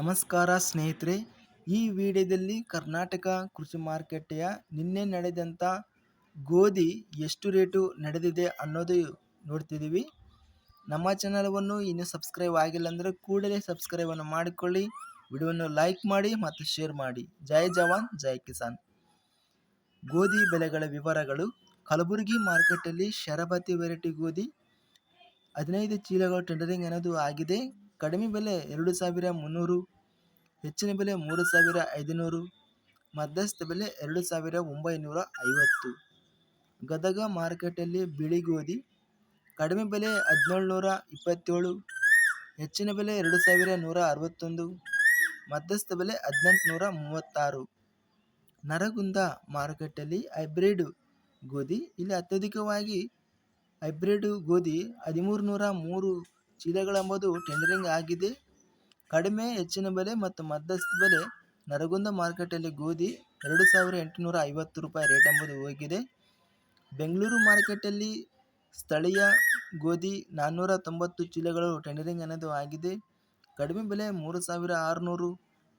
ನಮಸ್ಕಾರ ಸ್ನೇಹಿತರೆ, ಈ ವಿಡಿಯೋದಲ್ಲಿ ಕರ್ನಾಟಕ ಕೃಷಿ ಮಾರುಕಟ್ಟೆಯ ನಿನ್ನೆ ನಡೆದಂಥ ಗೋಧಿ ಎಷ್ಟು ರೇಟು ನಡೆದಿದೆ ಅನ್ನೋದು ನೋಡ್ತಿದ್ದೀವಿ. ನಮ್ಮ ಚಾನಲ್ವನ್ನು ಇನ್ನೂ ಸಬ್ಸ್ಕ್ರೈಬ್ ಆಗಿಲ್ಲ ಅಂದರೆ ಕೂಡಲೇ ಸಬ್ಸ್ಕ್ರೈಬನ್ನು ಮಾಡಿಕೊಳ್ಳಿ, ವಿಡಿಯೋವನ್ನು ಲೈಕ್ ಮಾಡಿ ಮತ್ತು ಶೇರ್ ಮಾಡಿ. ಜೈ ಜವಾನ್, ಜೈ ಕಿಸಾನ್. ಗೋಧಿ ಬೆಲೆಗಳ ವಿವರಗಳು. ಕಲಬುರಗಿ ಮಾರ್ಕೆಟಲ್ಲಿ ಶರಬತಿ ವೆರೈಟಿ ಗೋಧಿ, ಹದಿನೈದು ಚೀಲಗಳು ಟೆಂಡರಿಂಗ್ ಅನ್ನೋದು ಆಗಿದೆ. ಕಡಿಮೆ ಬೆಲೆ ಎರಡು ಸಾವಿರ ಮುನ್ನೂರು, ಹೆಚ್ಚಿನ ಬೆಲೆ ಮೂರು ಸಾವಿರ ಐದುನೂರು, ಮಧ್ಯಸ್ಥ ಬೆಲೆ ಎರಡು ಸಾವಿರ ಒಂಬೈನೂರ ಐವತ್ತು. ಗದಗ ಮಾರುಕಟ್ಟೆಯಲ್ಲಿ ಬಿಳಿ ಗೋಧಿ, ಕಡಿಮೆ ಬೆಲೆ ಹದಿನೇಳುನೂರ ಇಪ್ಪತ್ತೇಳು, ಹೆಚ್ಚಿನ ಬೆಲೆ ಎರಡು ಸಾವಿರ ನೂರ ಅರವತ್ತೊಂದು, ಮಧ್ಯಸ್ಥ ಬೆಲೆ ಹದಿನೆಂಟುನೂರ ಮೂವತ್ತಾರು. ನರಗುಂದ ಮಾರುಕಟ್ಟೆಯಲ್ಲಿ ಹೈಬ್ರಿಡ್ ಗೋಧಿ, ಇಲ್ಲಿ ಅತ್ಯಧಿಕವಾಗಿ ಹೈಬ್ರಿಡ್ ಗೋಧಿ ಹದಿಮೂರು ನೂರ ಮೂರು ಚೀಲಗಳೆಂಬುದು ಟೆಂಡರಿಂಗ್ ಆಗಿದೆ. ಕಡಿಮೆ, ಹೆಚ್ಚಿನ ಬೆಲೆ ಮತ್ತು ಮಧ್ಯಸ್ಥ ಬೆಲೆ ನರಗುಂದ ಮಾರುಕಟ್ಟೆಯಲ್ಲಿ ಗೋಧಿ ಎರಡು ಸಾವಿರ ಎಂಟುನೂರ ಐವತ್ತು ರೂಪಾಯಿ ರೇಟ್ ಎಂಬುದು ಹೋಗಿದೆ. ಬೆಂಗಳೂರು ಮಾರುಕಟ್ಟೆಯಲ್ಲಿ ಸ್ಥಳೀಯ ಗೋಧಿ ನಾನ್ನೂರ ತೊಂಬತ್ತು ಚೀಲಗಳು ಟೆಂಡರಿಂಗ್ ಅನ್ನೋದು ಆಗಿದೆ. ಕಡಿಮೆ ಬೆಲೆ ಮೂರು ಸಾವಿರ ಆರುನೂರು,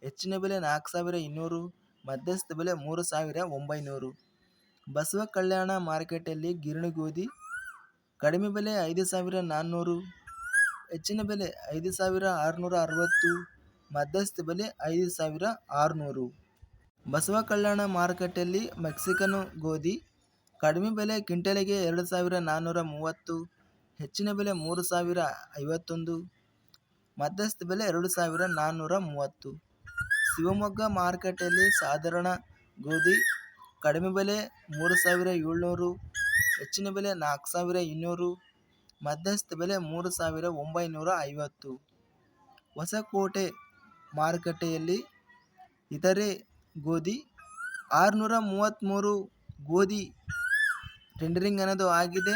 ಹೆಚ್ಚಿನ ಬೆಲೆ ನಾಲ್ಕು ಸಾವಿರ ಇನ್ನೂರು, ಮಧ್ಯಸ್ಥ ಬೆಲೆ ಮೂರು ಸಾವಿರ ಒಂಬೈನೂರು. ಬಸವ ಕಲ್ಯಾಣ ಮಾರುಕಟ್ಟೆಯಲ್ಲಿ ಗಿರಣಿ ಗೋಧಿ ಕಡಿಮೆ ಬೆಲೆ ಐದು ಸಾವಿರ ನಾನ್ನೂರು ಹೆಚ್ಚಿನ ಬೆಲೆ ಐದು ಸಾವಿರ ಆರುನೂರ ಅರವತ್ತು, ಮಧ್ಯಸ್ಥ ಬೆಲೆ ಐದು ಸಾವಿರ ಆರುನೂರು. ಬಸವ ಕಲ್ಯಾಣ ಮಾರುಕಟ್ಟೆಯಲ್ಲಿ ಮೆಕ್ಸಿಕನ್ ಗೋಧಿ ಕಡಿಮೆ ಬೆಲೆ ಕ್ವಿಂಟಲಿಗೆ ಎರಡು ಸಾವಿರ ನಾನ್ನೂರ ಮೂವತ್ತು, ಹೆಚ್ಚಿನ ಬೆಲೆ ಮೂರು ಸಾವಿರ ಐವತ್ತೊಂದು, ಮಧ್ಯಸ್ಥ ಬೆಲೆ ಎರಡು ಸಾವಿರ ನಾನ್ನೂರ ಮೂವತ್ತು. ಶಿವಮೊಗ್ಗ ಮಾರುಕಟ್ಟೆಯಲ್ಲಿ ಸಾಧಾರಣ ಗೋಧಿ ಕಡಿಮೆ ಬೆಲೆ ಮೂರು ಸಾವಿರ ಏಳ್ನೂರು, ಹೆಚ್ಚಿನ ಬೆಲೆ ನಾಲ್ಕು ಸಾವಿರ ಇನ್ನೂರು ಮಧ್ಯಸ್ಥ ಬೆಲೆ ಮೂರು ಸಾವಿರ ಒಂಬೈನೂರ ಐವತ್ತು. ಹೊಸಕೋಟೆ ಮಾರುಕಟ್ಟೆಯಲ್ಲಿ ಇತರೆ ಗೋಧಿ ಆರುನೂರ ಮೂವತ್ತ್ಮೂರು ಗೋಧಿ ಟೆಂಡರಿಂಗ್ ಅನ್ನೋದು ಆಗಿದೆ.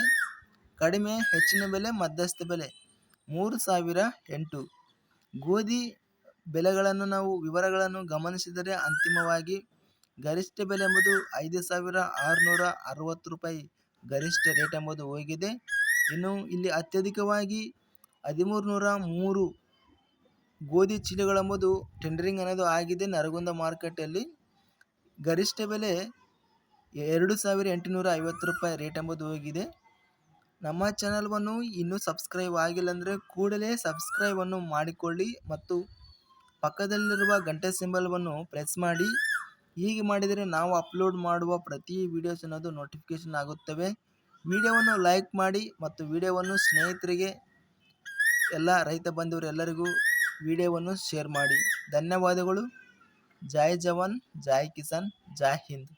ಕಡಿಮೆ ಹೆಚ್ಚಿನ ಬೆಲೆ, ಮಧ್ಯಸ್ಥ ಬೆಲೆ ಮೂರು ಸಾವಿರ ಎಂಟು. ಗೋಧಿ ಬೆಲೆಗಳನ್ನು ನಾವು ವಿವರಗಳನ್ನು ಗಮನಿಸಿದರೆ ಅಂತಿಮವಾಗಿ ಗರಿಷ್ಠ ಬೆಲೆ ಎಂಬುದು ಐದು ಸಾವಿರ ಆರುನೂರ ಅರವತ್ತು ರೂಪಾಯಿ ಗರಿಷ್ಠ ರೇಟ್ ಎಂಬುದು ಹೋಗಿದೆ. ಇನ್ನು ಇಲ್ಲಿ ಅತ್ಯಧಿಕವಾಗಿ ಹದಿಮೂರು ನೂರ ಮೂರು ಗೋಧಿ ಚೀಲಗಳೆಂಬುದು ಟೆಂಡರಿಂಗ್ ಅನ್ನೋದು ಆಗಿದೆ. ನರಗುಂದ ಮಾರುಕಟ್ಟೆಯಲ್ಲಿ ಗರಿಷ್ಠ ಬೆಲೆ ಎರಡು ಸಾವಿರ ಎಂಟುನೂರ ಐವತ್ತು ರೂಪಾಯಿ ರೇಟ್ ಎಂಬುದು ಹೋಗಿದೆ. ನಮ್ಮ ಚಾನಲ್ವನ್ನು ಇನ್ನೂ ಸಬ್ಸ್ಕ್ರೈಬ್ ಆಗಿಲ್ಲ ಅಂದರೆ ಕೂಡಲೇ ಸಬ್ಸ್ಕ್ರೈಬನ್ನು ಮಾಡಿಕೊಳ್ಳಿ ಮತ್ತು ಪಕ್ಕದಲ್ಲಿರುವ ಗಂಟೆ ಸಿಂಬಲ್ವನ್ನು ಪ್ರೆಸ್ ಮಾಡಿ. ಹೀಗೆ ಮಾಡಿದರೆ ನಾವು ಅಪ್ಲೋಡ್ ಮಾಡುವ ಪ್ರತಿ ವಿಡಿಯೋಸ್ ಅನ್ನೋದು ನೋಟಿಫಿಕೇಷನ್ ಆಗುತ್ತವೆ. ವಿಡಿಯೋವನ್ನು ಲೈಕ್ ಮಾಡಿ ಮತ್ತು ವಿಡಿಯೋವನ್ನು ಸ್ನೇಹಿತರಿಗೆ, ಎಲ್ಲ ರೈತ ಬಂಧುವರೆಲ್ಲರಿಗೂ ವಿಡಿಯೋವನ್ನು ಶೇರ್ ಮಾಡಿ. ಧನ್ಯವಾದಗಳು. ಜೈ ಜವಾನ್, ಜೈ ಕಿಸಾನ್, ಜೈ ಹಿಂದ್.